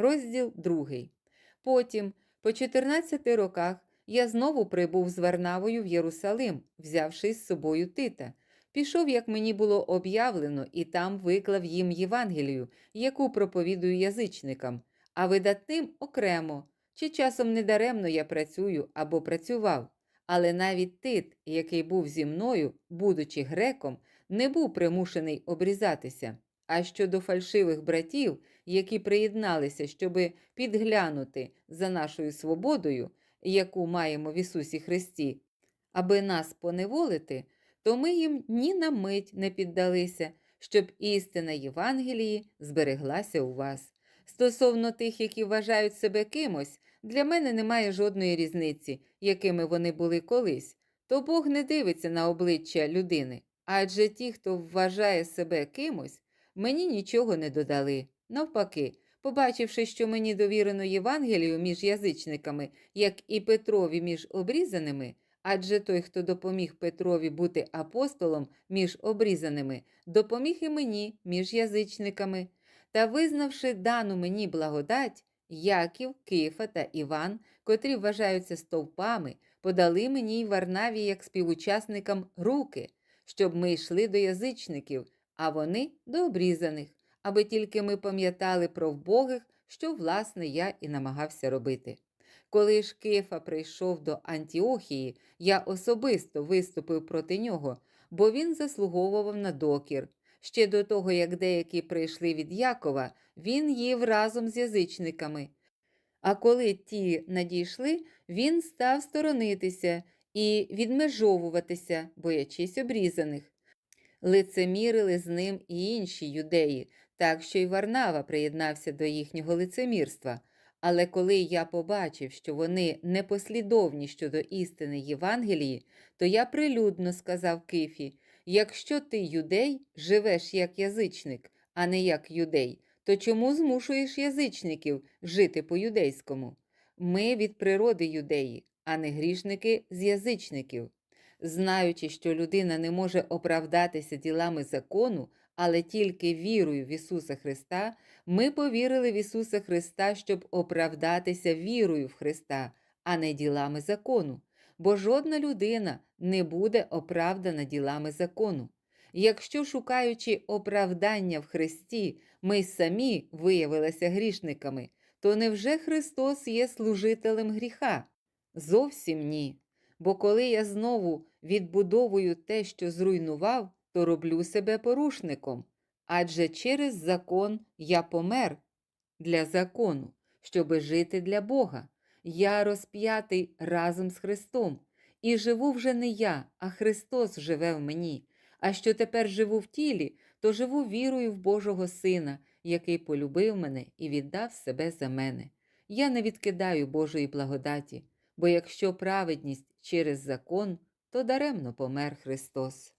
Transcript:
Розділ 2. Потім, по 14 роках, я знову прибув з Варнавою в Єрусалим, взявши з собою Тита. Пішов, як мені було об'явлено, і там виклав їм Євангелію, яку проповідую язичникам, а видатним окремо. Чи часом недаремно я працюю або працював. Але навіть Тит, який був зі мною, будучи греком, не був примушений обрізатися. А щодо фальшивих братів, які приєдналися, щоби підглянути за нашою свободою, яку маємо в Ісусі Христі, аби нас поневолити, то ми їм ні на мить не піддалися, щоб істина Євангелії збереглася у вас. Стосовно тих, які вважають себе кимось, для мене немає жодної різниці, якими вони були колись. То Бог не дивиться на обличчя людини, адже ті, хто вважає себе кимось, мені нічого не додали. Навпаки, побачивши, що мені довірено Євангелію між язичниками, як і Петрові між обрізаними, адже той, хто допоміг Петрові бути апостолом між обрізаними, допоміг і мені між язичниками. Та визнавши дану мені благодать, Яків, Кифа та Іван, котрі вважаються стовпами, подали мені й Варнаві як співучасникам руки, щоб ми йшли до язичників, а вони до обрізаних, аби тільки ми пам'ятали про вбогих, що, власне, я і намагався робити. Коли ж Кифа прийшов до Антіохії, я особисто виступив проти нього, бо він заслуговував на докір. Ще до того, як деякі прийшли від Якова, він їв разом з язичниками. А коли ті надійшли, він став сторонитися і відмежовуватися, боячись обрізаних. Лицемірили з ним і інші юдеї, так що й Варнава приєднався до їхнього лицемірства. Але коли я побачив, що вони непослідовні щодо істини Євангелії, то я прилюдно сказав Кифі: якщо ти юдей, живеш як язичник, а не як юдей, то чому змушуєш язичників жити по-юдейському? Ми від природи юдеї, а не грішники з язичників. Знаючи, що людина не може оправдатися ділами закону, але тільки вірою в Ісуса Христа, ми повірили в Ісуса Христа, щоб оправдатися вірою в Христа, а не ділами закону. Бо жодна людина не буде оправдана ділами закону. Якщо, шукаючи оправдання в Христі, ми самі виявилися грішниками, то невже Христос є служителем гріха? Зовсім ні. Бо коли я знову відбудовую те, що зруйнував, то роблю себе порушником. Адже через закон я помер для закону, щоби жити для Бога. Я розп'ятий разом з Христом, і живу вже не я, а Христос живе в мені. А що тепер живу в тілі, то живу вірою в Божого Сина, який полюбив мене і віддав себе за мене. Я не відкидаю Божої благодаті, бо якщо праведність через закон, то даремно помер Христос.